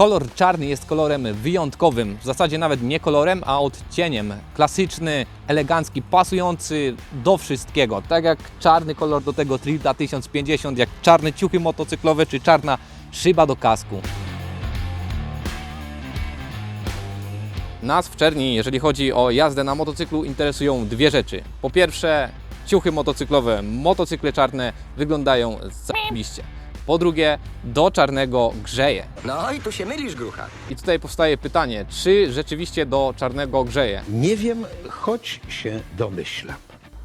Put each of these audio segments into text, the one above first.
Kolor czarny jest kolorem wyjątkowym, w zasadzie nawet nie kolorem, a odcieniem. Klasyczny, elegancki, pasujący do wszystkiego. Tak jak czarny kolor do tego Trilda 1050, jak czarne ciuchy motocyklowe czy czarna szyba do kasku. Nas w Czerni, jeżeli chodzi o jazdę na motocyklu, interesują dwie rzeczy. Po pierwsze, ciuchy motocyklowe, motocykle czarne wyglądają zajebiście. Po drugie, do czarnego grzeje. No i tu się mylisz, grucha. I tutaj powstaje pytanie, czy rzeczywiście do czarnego grzeje? Nie wiem, choć się domyślam.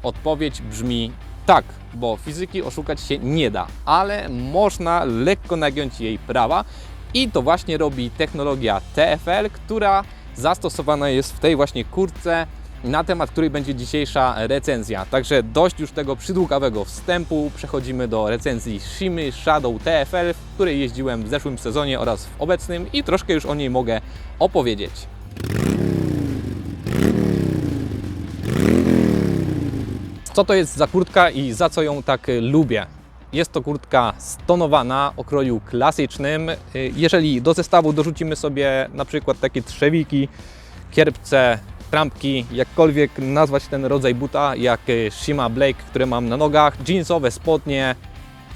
Odpowiedź brzmi tak, bo fizyki oszukać się nie da, ale można lekko nagiąć jej prawa i to właśnie robi technologia TFL, która zastosowana jest w tej właśnie kurtce, na temat której będzie dzisiejsza recenzja. Także dość już tego przydługawego wstępu, przechodzimy do recenzji Shimy Shadow TFL, w której jeździłem w zeszłym sezonie oraz w obecnym i troszkę już o niej mogę opowiedzieć. Co to jest za kurtka i za co ją tak lubię? Jest to kurtka stonowana o kroju klasycznym. Jeżeli do zestawu dorzucimy sobie na przykład takie trzewiki, kierpce, trampki, jakkolwiek nazwać ten rodzaj buta, jak y, Shima Blake, które mam na nogach, jeansowe spodnie,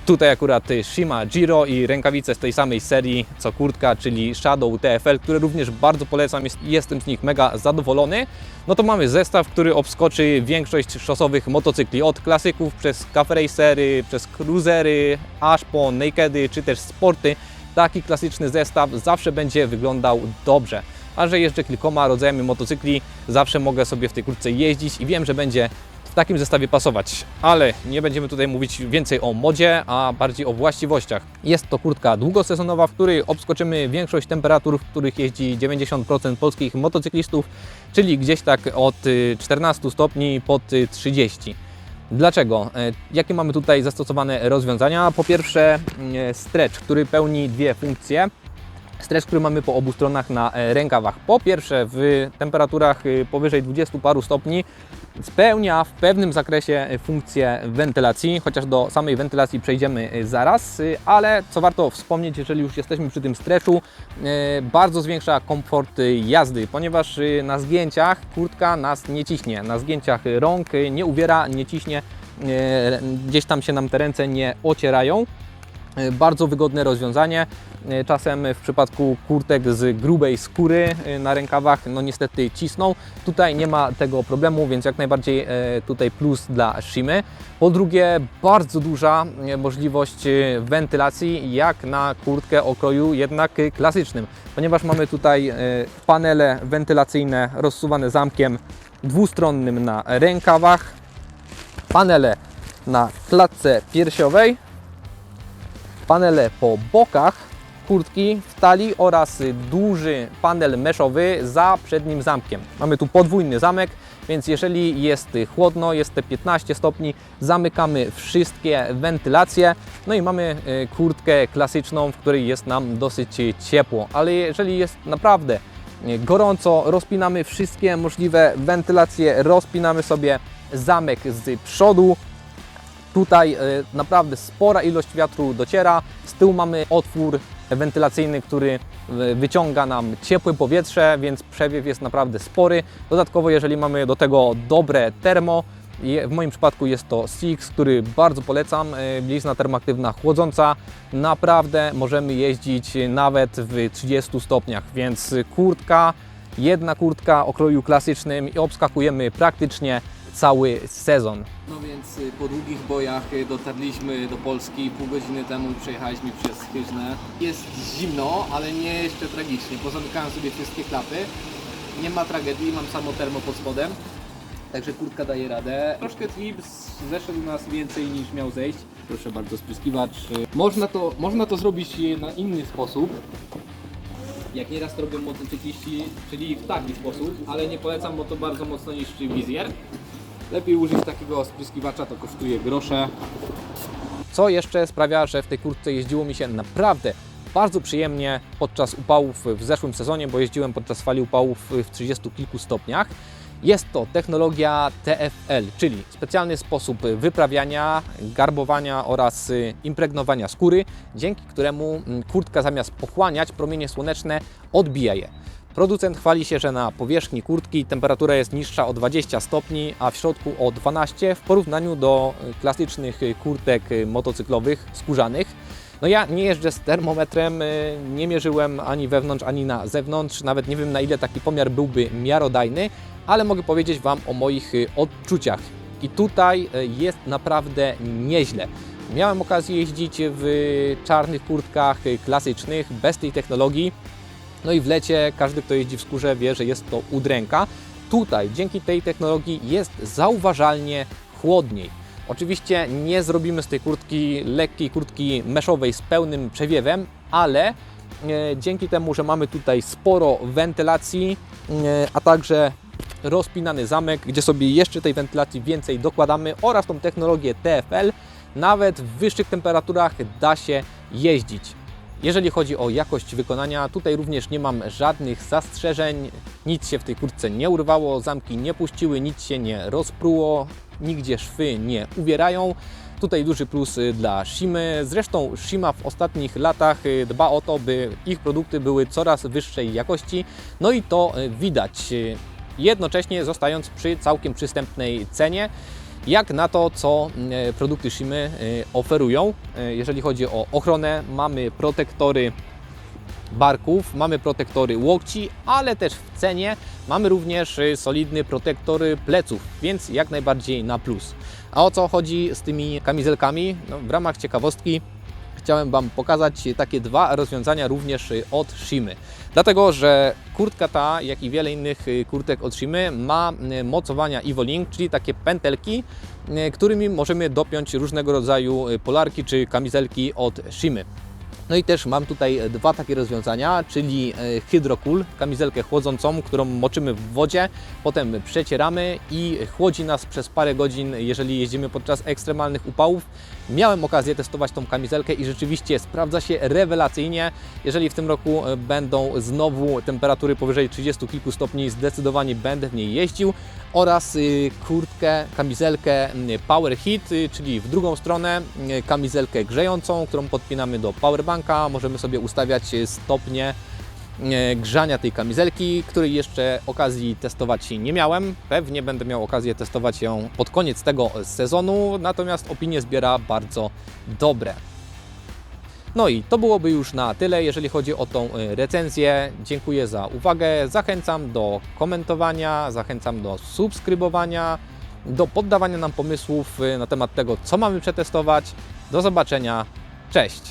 Tutaj akurat y, Shima Giro i rękawice z tej samej serii co kurtka, czyli Shadow TFL, które również bardzo polecam, jest, jestem z nich mega zadowolony. No to mamy zestaw, który obskoczy większość szosowych motocykli, od klasyków przez cafe racery, przez cruisery, aż po nakedy czy też sporty. Taki klasyczny zestaw zawsze będzie wyglądał dobrze. A że jeżdżę kilkoma rodzajami motocykli, zawsze mogę sobie w tej kurtce jeździć i wiem, że będzie w takim zestawie pasować. Ale nie będziemy tutaj mówić więcej o modzie, a bardziej o właściwościach. Jest to kurtka długosezonowa, w której obskoczymy większość temperatur, w których jeździ 90% polskich motocyklistów, czyli gdzieś tak od y, 14 stopni pod y, 30. Dlaczego? E, Jakie mamy tutaj zastosowane rozwiązania? Po pierwsze, e, stretch, który pełni dwie funkcje. Stretch, który mamy po obu stronach na e, rękawach. Po pierwsze, w temperaturach e, powyżej 20 paru stopni spełnia w pewnym zakresie e, funkcję wentylacji, chociaż do samej wentylacji przejdziemy e, zaraz, e, ale co warto wspomnieć, jeżeli już jesteśmy przy tym stretchu, e, bardzo zwiększa komfort jazdy, ponieważ e, na zgięciach kurtka nas nie ciśnie, na zgięciach rąk nie uwiera, nie ciśnie, gdzieś tam się nam te ręce nie ocierają. Bardzo wygodne rozwiązanie. E, Czasem w przypadku kurtek z grubej skóry e, na rękawach, no niestety cisną. Tutaj nie ma tego problemu, więc jak najbardziej e, tutaj plus dla Shimy. Po drugie, bardzo duża możliwość wentylacji, jak na kurtkę o kroju jednak klasycznym, ponieważ mamy tutaj panele wentylacyjne rozsuwane zamkiem dwustronnym na rękawach, panele na klatce piersiowej, panele po bokach kurtki w talii oraz duży panel meszowy za przednim zamkiem. Mamy tu podwójny zamek, więc jeżeli jest chłodno, jest te 15 stopni, zamykamy wszystkie wentylacje. No i mamy y, kurtkę klasyczną, w której jest nam dosyć ciepło, ale jeżeli jest naprawdę y, gorąco, rozpinamy wszystkie możliwe wentylacje, rozpinamy sobie zamek z przodu, Tutaj e, naprawdę spora ilość wiatru dociera. Z tyłu mamy otwór wentylacyjny, który e, wyciąga nam ciepłe powietrze, więc przewiew jest naprawdę spory. Dodatkowo, jeżeli mamy do tego dobre termo, w moim przypadku jest to Six, który bardzo polecam. E, Bielizna termoaktywna chłodząca. Naprawdę możemy jeździć nawet w 30 stopniach, więc kurtka, jedna kurtka o kroju klasycznym i obskakujemy praktycznie cały sezon. No więc y, po długich bojach y, dotarliśmy do Polski. Pół godziny temu przejechaliśmy przez Chyżnę. Jest zimno, ale nie jeszcze tragicznie. Pozamykałem sobie wszystkie klapy. Nie ma tragedii, mam samo termo pod spodem. Także kurtka daje radę. Troszkę trips, zeszedł nas więcej niż miał zejść. Proszę bardzo, spryskiwacz. Można to, można to zrobić y, na inny sposób. Jak nieraz robią motocykliści, czyli w taki sposób, ale nie polecam, bo to bardzo mocno niszczy wizjer. Lepiej użyć takiego spryskiwacza, to kosztuje grosze. Co jeszcze sprawia, że w tej kurtce jeździło mi się naprawdę bardzo przyjemnie podczas upałów w zeszłym sezonie, bo jeździłem podczas fali upałów w 30 kilku stopniach. Jest to technologia TFL, czyli specjalny sposób wyprawiania, garbowania oraz y, impregnowania skóry, dzięki któremu mm, kurtka zamiast pochłaniać promienie słoneczne odbija je. Producent chwali się, że na powierzchni kurtki temperatura jest niższa o 20 stopni, a w środku o 12 w porównaniu do y, klasycznych y, kurtek y, motocyklowych skórzanych. No ja nie jeżdżę z termometrem, nie mierzyłem ani wewnątrz, ani na zewnątrz, nawet nie wiem na ile taki pomiar byłby miarodajny, ale mogę powiedzieć Wam o moich odczuciach. I tutaj jest naprawdę nieźle. Miałem okazję jeździć w czarnych kurtkach klasycznych, bez tej technologii. No i w lecie każdy, kto jeździ w skórze, wie, że jest to udręka. Tutaj dzięki tej technologii jest zauważalnie chłodniej. Oczywiście nie zrobimy z tej kurtki lekkiej kurtki meszowej z pełnym przewiewem, ale e, dzięki temu, że mamy tutaj sporo wentylacji, e, a także rozpinany zamek, gdzie sobie jeszcze tej wentylacji więcej dokładamy oraz tą technologię TFL, nawet w wyższych temperaturach da się jeździć. Jeżeli chodzi o jakość wykonania, tutaj również nie mam żadnych zastrzeżeń. Nic się w tej kurtce nie urwało, zamki nie puściły, nic się nie rozpruło, nigdzie szwy nie uwierają. Tutaj duży plus y, dla Shimy. Zresztą Shima w ostatnich latach y, dba o to, by ich produkty były coraz wyższej jakości. No i to y, widać. Jednocześnie zostając przy całkiem przystępnej cenie jak na to, co e, produkty Shimy e, oferują. E, Jeżeli chodzi o ochronę, mamy protektory barków, mamy protektory łokci, ale też w cenie mamy również solidny protektor pleców, więc jak najbardziej na plus. A o co chodzi z tymi kamizelkami? No, w ramach ciekawostki chciałem Wam pokazać takie dwa rozwiązania również od Shimy. Dlatego, że kurtka ta, jak i wiele innych y, kurtek od Shimy ma y, mocowania Evolink, czyli takie pętelki, y, którymi możemy dopiąć różnego rodzaju polarki czy kamizelki od Shimy. No i też mam tutaj dwa takie rozwiązania, czyli e, Hydrocool, kamizelkę chłodzącą, którą moczymy w wodzie, potem przecieramy i chłodzi nas przez parę godzin, jeżeli jeździmy podczas ekstremalnych upałów. Miałem okazję testować tą kamizelkę i rzeczywiście sprawdza się rewelacyjnie. Jeżeli w tym roku e, będą znowu temperatury powyżej 30 kilku stopni, zdecydowanie będę w niej jeździł oraz kurtkę, kamizelkę y, Power Heat, czyli w drugą stronę kamizelkę grzejącą, którą podpinamy do Możemy sobie ustawiać stopnie y, grzania tej kamizelki, której jeszcze okazji testować nie miałem. Pewnie będę miał okazję testować ją pod koniec tego sezonu, natomiast opinie zbiera bardzo dobre. No i to byłoby już na tyle, jeżeli chodzi o tą y, recenzję. Dziękuję za uwagę. Zachęcam do komentowania, zachęcam do subskrybowania, do poddawania nam pomysłów y, na temat tego, co mamy przetestować. Do zobaczenia. Cześć!